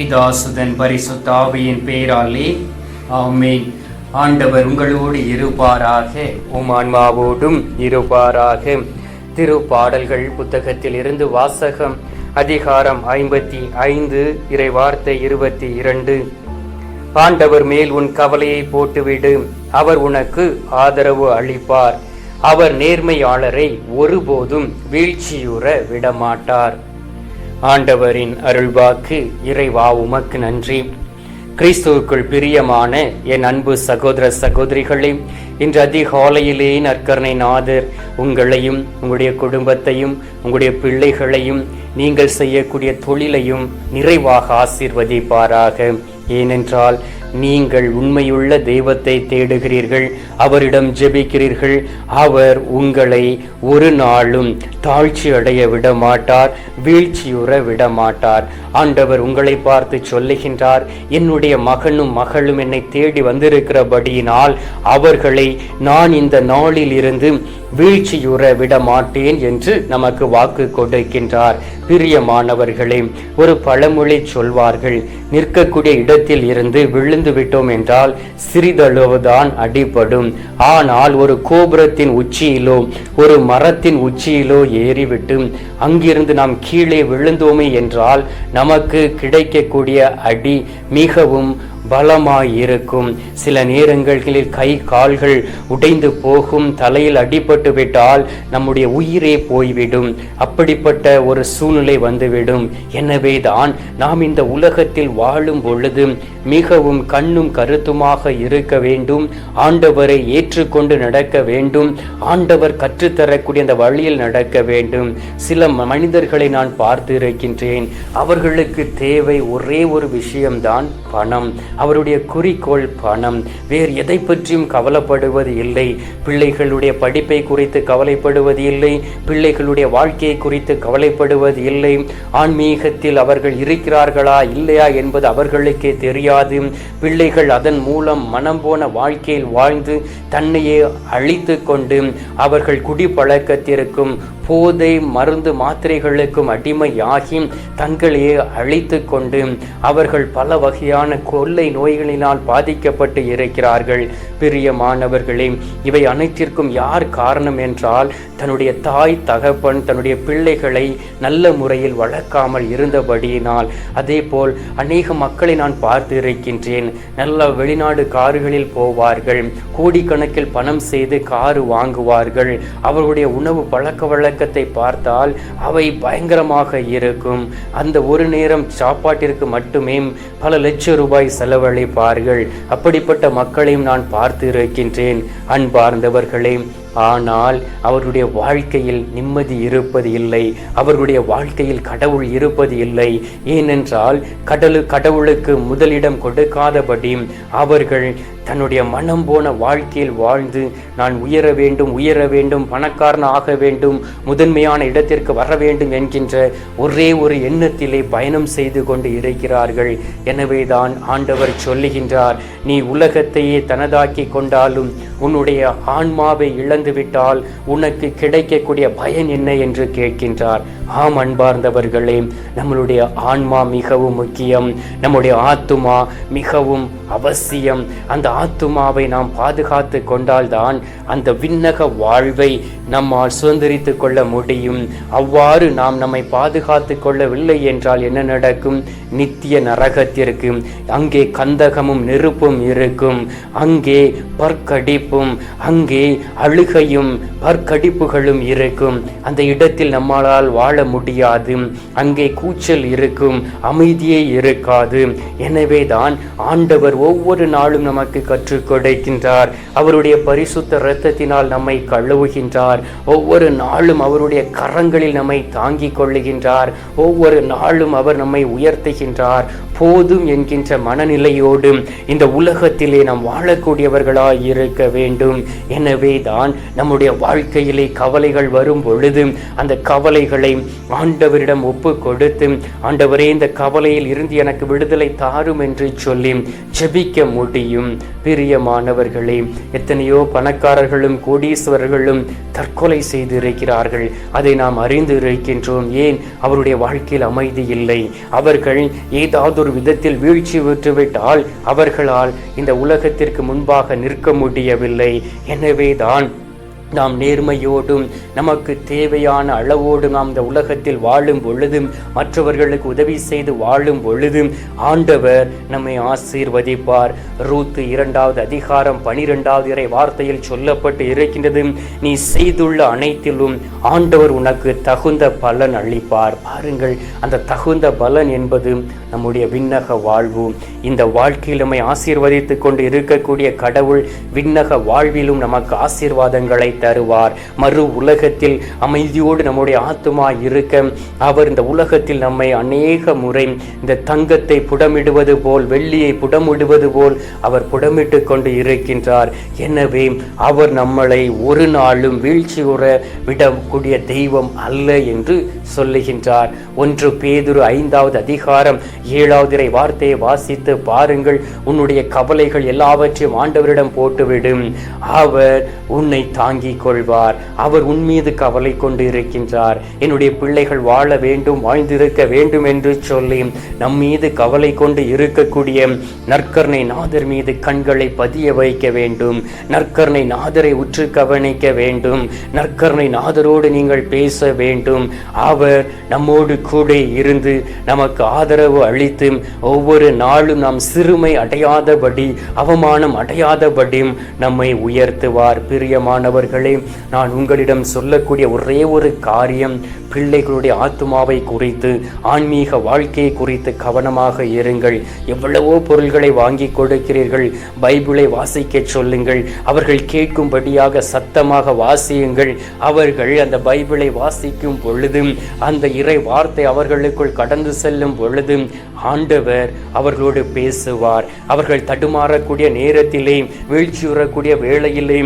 பிதாசுதன் பரிசுத்தாவியின் பேராலே ஆமென். ஆண்டவர் உங்களோடு இருப்பாராக. உம் ஆன்மாவோடும் இருப்பாராக. திருப்பாடல்கள் புத்தகத்தில் இருந்து வாசகம் அதிகாரம் ஐம்பத்தி ஐந்து இறைவார்த்தை இருபத்தி இரண்டு. ஆண்டவர் மேல் உன் கவலையை போட்டுவிடு. அவர் உனக்கு ஆதரவு அளிப்பார். அவர் நேர்மையாளரை ஒருபோதும் வீழ்ச்சியுற விடமாட்டார். ஆண்டவரின் அருள்வாக்கு இறைவா உமக்கு நன்றி. கிறிஸ்துவுக்குள் பிரியமான என் அன்பு சகோதர சகோதரிகளே இன்று அதிகாலையிலே நற்கருணை நாதர் உங்களையும் உங்களுடைய குடும்பத்தையும் உங்களுடைய பிள்ளைகளையும் நீங்கள் செய்யக்கூடிய தொழிலையும் நிறைவாக ஆசீர்வதிப்பாராக. ஏனென்றால் நீங்கள் உண்மையுள்ள தெய்வத்தை தேடுகிறீர்கள் அவரிடம் ஜெபிக்கிறீர்கள். அவர் உங்களை ஒரு நாளும் தாழ்ச்சி அடைய விட மாட்டார் வீழ்ச்சியுற விட மாட்டார் ஆண்டவர் உங்களை பார்த்து சொல்லுகின்றார் என்னுடைய மகனும் மகளும் என்னை தேடி வந்திருக்கிறபடியினால் அவர்களை நான் இந்த நாளில் இருந்து வீழ்ச்சியுற விட மாட்டேன் என்று நமக்கு வாக்கு கொடுக்கின்றார். பிரியமானவர்களே ஒரு பழமொழி சொல்வார்கள் நிற்கக்கூடிய இடத்தில் இருந்து விழுந்து விட்டோம் என்றால் சிறிதளவுதான் அடிபடும். ஆனால் ஒரு கோபுரத்தின் உச்சியிலோ ஒரு மரத்தின் உச்சியிலோ ஏறிவிட்டு அங்கிருந்து நாம் கீழே விழுந்தோமே என்றால் நமக்கு கிடைக்கக்கூடிய அடி மிகவும் பலமாய் இருக்கும் சில நேரங்களில் கை கால்கள் உடைந்து போகும். தலையில் அடிபட்டு விட்டால் நம்முடைய உயிரே போய்விடும். அப்படிப்பட்ட ஒரு சூழ்நிலை வந்துவிடும். எனவே தான் நாம் இந்த உலகத்தில் வாழும் பொழுது மிகவும் கண்ணும் கருத்துமாக இருக்க வேண்டும். ஆண்டவரை ஏற்றுக்கொண்டு நடக்க வேண்டும். ஆண்டவர் கற்றுத்தரக்கூடிய அந்த வழியில் நடக்க வேண்டும். சில மனிதர்களை நான் பார்த்து இருக்கின்றேன் அவர்களுக்கு தேவை ஒரே ஒரு விஷயம்தான் பணம். அவருடைய குறிக்கோள் பணம். வேறு எதை பற்றியும் கவலைப்படுவது இல்லை. பிள்ளைகளுடைய படிப்பை குறித்து கவலைப்படுவது இல்லை. பிள்ளைகளுடைய வாழ்க்கையை குறித்து கவலைப்படுவது இல்லை. ஆன்மீகத்தில் அவர்கள் இருக்கிறார்களா இல்லையா என்பது அவர்களுக்கே தெரியாது. பிள்ளைகள் அதன் மூலம் மனம் போன வாழ்க்கையில் வாழ்ந்து தன்னையே அழித்து கொண்டு அவர்கள் குடிப்பழக்கத்திற்கும் போதை மருந்து மாத்திரைகளுக்கும் அடிமையாகி தங்களையே அழித்து கொண்டு அவர்கள் பல வகையான கொள்ளை நோய்களினால் பாதிக்கப்பட்டு இருக்கிறார்கள். பிரியமானவர்களே இவை அனைத்திற்கும் யார் காரணம் என்றால் தன்னுடைய தாய் தகப்பன் தன்னுடைய பிள்ளைகளை நல்ல முறையில் வளர்க்காமல் இருந்தபடியினால். அதே போல் அநேக மக்களை நான் பார்த்து இருக்கின்றேன். நல்ல வெளிநாடு காருகளில் போவார்கள். கோடிக்கணக்கில் பணம் செய்து காரு வாங்குவார்கள். அவர்களுடைய உணவு பழக்க பழக்கத்தை பார்த்தால் அவை பயங்கரமாக இருக்கும். அந்த ஒரு நேரம் சாப்பாட்டிற்கு மட்டுமே பல லட்சம் ரூபாய் செலவழிப்பார்கள். அப்படிப்பட்ட மக்களையும் நான் பார்த்து இருக்கின்றேன் அன்பார்ந்தவர்களே. ஆனால் அவருடைய வாழ்க்கையில் நிம்மதி இருப்பது இல்லை. அவருடைய வாழ்க்கையில் கடவுள் இருப்பது இல்லை. ஏனென்றால் கடலு கடவுளுக்கு முதலிடம் கொடுக்காதபடி அவர்கள் தன்னுடைய மனம் போன வாழ்க்கையில் வாழ்ந்து நான் உயர வேண்டும் உயர வேண்டும் பணக்காரன் ஆக வேண்டும் முதன்மையான இடத்திற்கு வர வேண்டும் என்கின்ற ஒரே ஒரு எண்ணத்திலே பயணம் செய்து கொண்டு இருக்கிறார்கள். எனவே தான் ஆண்டவர் சொல்லுகின்றார் நீ உலகத்தையே தனதாக்கி கொண்டாலும் உன்னுடைய ஆன்மாவை இழந்துவிட்டால் உனக்கு கிடைக்கக்கூடிய பயன் என்ன? என்று கேட்கின்றார். ஆம் அன்பார்ந்தவர்களே நம்மளுடைய ஆன்மா மிகவும் முக்கியம். நம்முடைய ஆத்துமா மிகவும் அவசியம். அந்த ஆத்துமாவை நாம் பாதுகாத்து கொண்டால்தான் அந்த விண்ணக வாழ்வை நம்மால் சுதந்திரித்து கொள்ள முடியும். அவ்வாறு நாம் நம்மை பாதுகாத்து கொள்ளவில்லை என்றால் என்ன நடக்கும்? நித்திய நரகத்திற்கு அங்கே கந்தகமும் நெருப்பும் இருக்கும். அங்கே பற்கடிப்பும் அங்கே அழுகையும் பற்கடிப்புகளும் இருக்கும். அந்த இடத்தில் நம்மளால் வாழ முடியாது. அங்கே கூச்சல் இருக்கும். அமைதியே இருக்காது. எனவே தான் ஆண்டவர் ஒவ்வொரு நாளும் நமக்கு கற்றுக் கொடுக்கின்றார். அவருடைய பரிசுத்த இரத்தத்தினால் நம்மை கழுவுகின்றார். ஒவ்வொரு நாளும் அவருடைய கரங்களில் நம்மை தாங்கிக் கொள்ளுகின்றார். ஒவ்வொரு நாளும் அவர் நம்மை உயர்த்துகின்றார். போதும் என்கின்ற மனநிலையோடு இந்த உலகத்திலே நாம் வாழக்கூடியவர்களாய் இருக்க வேண்டும். எனவே தான் நம்முடைய வாழ்க்கையிலே கவலைகள் வரும் பொழுது அந்த கவலைகளை ஆண்டவரிடம் ஒப்பு கொடுத்து ஆண்டவரே இந்த கவலையில் இருந்து எனக்கு விடுதலை தாரும் என்று சொல்லி ஜெபிக்க முடியும். பிரியமானவர்களே எத்தனையோ பணக்காரர்களும் கோடீஸ்வரர்களும் தற்கொலை செய்து இருக்கிறார்கள் அதை நாம் அறிந்து இருக்கின்றோம். ஏன்? அவருடைய வாழ்க்கையில் அமைதி இல்லை. அவர்கள் ஏதாவது ஒரு விதத்தில் வீழ்ச்சி விட்டுவிட்டால் அவர்களால் இந்த உலகத்திற்கு முன்பாக நிற்க முடியவில்லை. எனவேதான் நாம் நேர்மையோடும் நமக்கு தேவையான அளவோடு நாம் இந்த உலகத்தில் வாழும் பொழுதும் மற்றவர்களுக்கு உதவி செய்து வாழும் பொழுதும் ஆண்டவர் நம்மை ஆசீர்வதிப்பார். ரூத்து இரண்டாவது அதிகாரம் பனிரெண்டாவது இறை வார்த்தையில் சொல்லப்பட்டு இருக்கின்றது நீ செய்துள்ள அனைத்திலும் ஆண்டவர் உனக்கு தகுந்த பலன் அளிப்பார். பாருங்கள் அந்த தகுந்த பலன் என்பது நம்முடைய விண்ணக வாழ்வு. இந்த வாழ்க்கையில் நம்மை ஆசீர்வதித்துக் கொண்டு இருக்கக்கூடிய கடவுள் விண்ணக வாழ்விலும் நமக்கு ஆசீர்வாதங்களை தருவார். மறு உலகத்தில் அமைதியோடு நம்முடைய ஆத்மா இருக்க அவர் இந்த உலகத்தில் நம்மை அநேக முறை இந்த தங்கத்தை புடமிடுவது போல் வெள்ளியை புடமிடுவது போல் அவர் புடமிட்டு கொண்டு இருக்கின்றார். எனவே அவர் நம்மளை ஒரு நாளும் வீழ்ச்சி உற விடக்கூடிய தெய்வம் அல்ல என்று சொல்லுகின்றார். ஒன்று பேதுரு ஐந்தாவது அதிகாரம் ஏழாவது வார்த்தையை வாசித்து பாருங்கள். உன்னுடைய கவலைகள் எல்லாவற்றையும் ஆண்டவரிடம் போட்டுவிடும். அவர் உன்னை தாங்கி தாங்கிக் கொள்வார். அவர் உன் மீது கவலை கொண்டு இருக்கின்றார். என்னுடைய பிள்ளைகள் வாழ வேண்டும் வாழ்ந்திருக்க வேண்டும் என்று சொல்லி நம் மீது கவலை கொண்டு இருக்கக்கூடிய நற்கர்ணை நாதர் மீது கண்களை பதிய வைக்க வேண்டும். நற்கர்ணை நாதரை உற்று கவனிக்க வேண்டும். நற்கர்ணை நாதரோடு நீங்கள் பேச வேண்டும். அவர் நம்மோடு கூட இருந்து நமக்கு ஆதரவு அளித்து ஒவ்வொரு நாளும் நாம் சிறுமை அடையாதபடி அவமானம் அடையாதபடியும் நம்மை உயர்த்துவார். பிரியமானவர்கள் நான் உங்களிடம் சொல்லக்கூடிய ஒரே ஒரு காரியம் பிள்ளைகளுடைய ஆத்மாவை குறித்து ஆன்மீக வாழ்க்கையை குறித்து கவனமாக இருங்கள். எவ்வளவோ பொருள்களை வாங்கி கொடுக்கிறீர்கள் பைபிளை வாசிக்க சொல்லுங்கள் அவர்கள் கேட்கும்படியாக சத்தமாக வாசியுங்கள். அவர்கள் அந்த பைபிளை வாசிக்கும் பொழுதும் அந்த இறை வார்த்தை அவர்களுக்குள் கடந்து செல்லும் பொழுதும் ஆண்டவர் அவர்களோடு பேசுவார். அவர்கள் தடுமாறக்கூடிய நேரத்திலே வீழ்ச்சியுறக்கூடிய வேளையிலே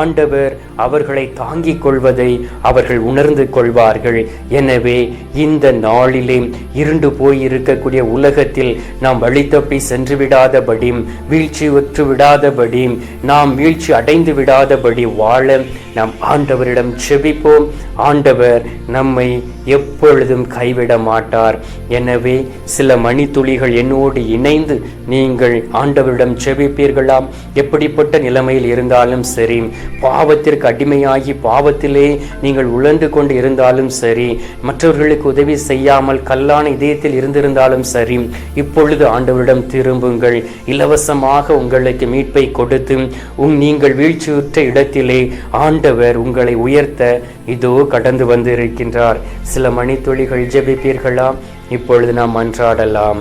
ஆண்டவர் அவர்களை தாங்கிக் கொள்வதை அவர்கள் உணர்ந்து கொள்வார்கள். எனவே இந்த நாளிலே இருண்டு போய் இருக்கக்கூடிய உலகத்தில் நாம் வழி தப்பி சென்று விடாதபடி வீழ்ச்சி உற்று விடாதபடி நாம் வீழ்ச்சி அடைந்து விடாதபடி வாழ நாம் ஆண்டவரிடம் செபிப்போம். ஆண்டவர் நம்மை எப்பொழுதும் கைவிட மாட்டார். எனவே சில மணித்துளிகள் என்னோடு இணைந்து நீங்கள் ஆண்டவரிடம் செபிப்பீர்களாம். எப்படிப்பட்ட நிலைமையில் இருந்தாலும் சரி பாவத்திற்கு அடிமையாகி பாவத்திலே நீங்கள் உழந்து கொண்டு இருந்தாலும் சரி மற்றவர்களுக்கு உதவி செய்யாமல் கல்லான இதயத்தில் இருந்திருந்தாலும் சரி இப்பொழுது ஆண்டவரிடம் திரும்புங்கள். இலவசமாக உங்களுக்கு மீட்பை கொடுத்து உங் நீங்கள் வீழ்ச்சியுற்ற இடத்திலே ஆண்டவர் உங்களை உயர்த்த இதோ கடந்து வந்து இருக்கின்றார் சில மணித்துளிகள் ஜெபிப்பீர்களா இப்பொழுது நாம் மன்றாடலாம்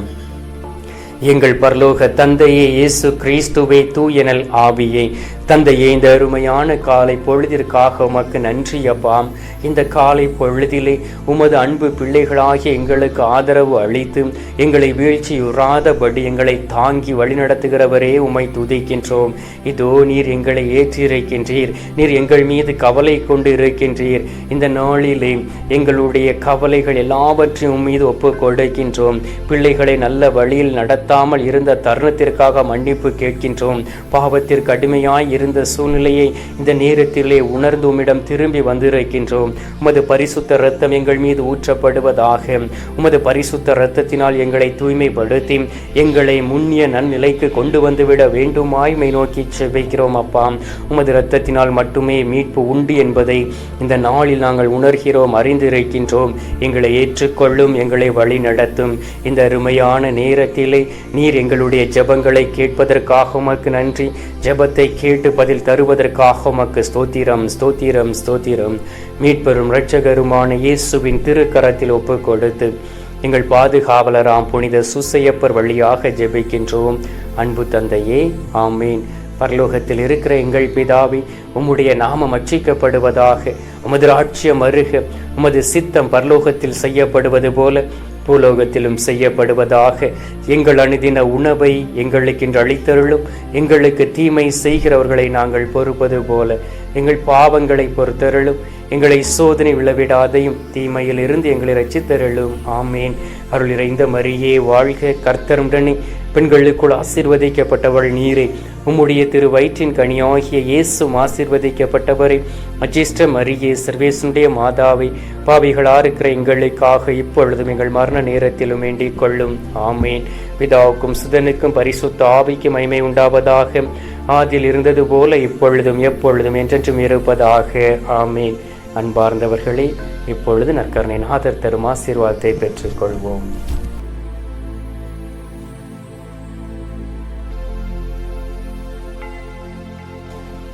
எங்கள் பரலோக தந்தையே இயேசு கிறிஸ்துவே தூயனல் ஆவியே தந்தையே இந்த அருமையான காலை பொழுதிற்காக உமக்கு நன்றி அப்பாம் இந்த காலை பொழுதிலே உமது அன்பு பிள்ளைகளாகிய எங்களுக்கு ஆதரவு அளித்து எங்களை வீழ்ச்சியுறாதபடி எங்களை தாங்கி வழிநடத்துகிறவரே உம்மை துதிக்கின்றோம். இதோ நீர் எங்களை ஏற்றியிருக்கின்றீர் நீர் எங்கள் மீது கவலை கொண்டு இருக்கின்றீர். இந்த நாளிலே எங்களுடைய கவலைகள் எல்லாவற்றையும் மீது ஒப்பு கொடுக்கின்றோம். பிள்ளைகளை நல்ல வழியில் நடத்தாமல் இருந்த தருணத்திற்காக மன்னிப்பு கேட்கின்றோம். பாவத்திற்கு அடிமையாய் இருந்த சூழ்நிலையை இந்த நேரத்திலே உணர்ந்து உம்மிடம் திரும்பி வந்திருக்கின்றோம். உமது பரிசுத்த இரத்தம் எங்கள் மீது ஊற்றப்படுவதாக உமது பரிசுத்த இரத்தத்தினால் எங்களை தூய்மைப்படுத்தி எங்களை முன்னிய நன்னிலைக்கு கொண்டு வந்துவிட வேண்டுமாய்மை நோக்கி செவிக்கிறோம் அப்பா. உமது இரத்தத்தினால் மட்டுமே மீட்பு உண்டு என்பதை இந்த நாளில் நாங்கள் உணர்கிறோம் அறிந்திருக்கின்றோம். எங்களை ஏற்றுக்கொள்ளும் எங்களை வழி நடத்தும் இந்த அருமையான நேரத்திலே நீர் எங்களுடைய ஜெபங்களை கேட்பதற்காக உமக்கு நன்றி. ஜெபத்தை கேட்டு கேட்டு பதில் தருவதற்காக உமக்கு ஸ்தோத்திரம் ஸ்தோத்திரம் ஸ்தோத்திரம். மீட்பெரும் இரட்சகருமான இயேசுவின் திருக்கரத்தில் ஒப்பு கொடுத்து எங்கள் பாதுகாவலராம் புனித சுசையப்பர் வழியாக ஜெபிக்கின்றோம். அன்பு தந்தையே ஆமீன். பரலோகத்தில் இருக்கிற எங்கள் பிதாவி உம்முடைய நாமம் அச்சிக்கப்படுவதாக உமது ராட்சியம் அருக உமது சித்தம் பரலோகத்தில் செய்யப்படுவது போல பூலோகத்திலும் செய்யப்படுவதாக எங்கள் அணுதின உணவை எங்களுக்கு இன்று அளித்தருளும். எங்களுக்கு தீமை செய்கிறவர்களை நாங்கள் பொறுப்பது போல எங்கள் பாவங்களை பொறுத்தருளும். எங்களை சோதனை விழவிடாதையும் தீமையில் இருந்து எங்களை ரச்சித்தருளும் ஆமேன். அருள் இறைந்த மரியே வாழ்க கர்த்தருடனே பெண்களுக்குள் ஆசீர்வதிக்கப்பட்டவள் நீரே. உம்முடைய திரு வயிற்றின் கனியாகிய இயேசும் ஆசிர்வதிக்கப்பட்டவரை அஜிஷ்ட மரியே சர்வேசனுடைய மாதாவை பாவிகளா இருக்கிற எங்களுக்காக இப்பொழுதும் எங்கள் மரண நேரத்திலும் வேண்டிக் கொள்ளும். ஆமேன். பிதாவுக்கும் சுதனுக்கும் பரிசுத்த ஆவிக்கும் மகிமை உண்டாவதாக. ஆதில் இருந்தது போல இப்பொழுதும் எப்பொழுதும் என்றென்றும் இருப்பதாக. ஆமேன். அன்பார்ந்தவர்களே இப்பொழுது நற்கருணை நாதர் தரும் ஆசீர்வாதத்தை பெற்றுக்கொள்வோம்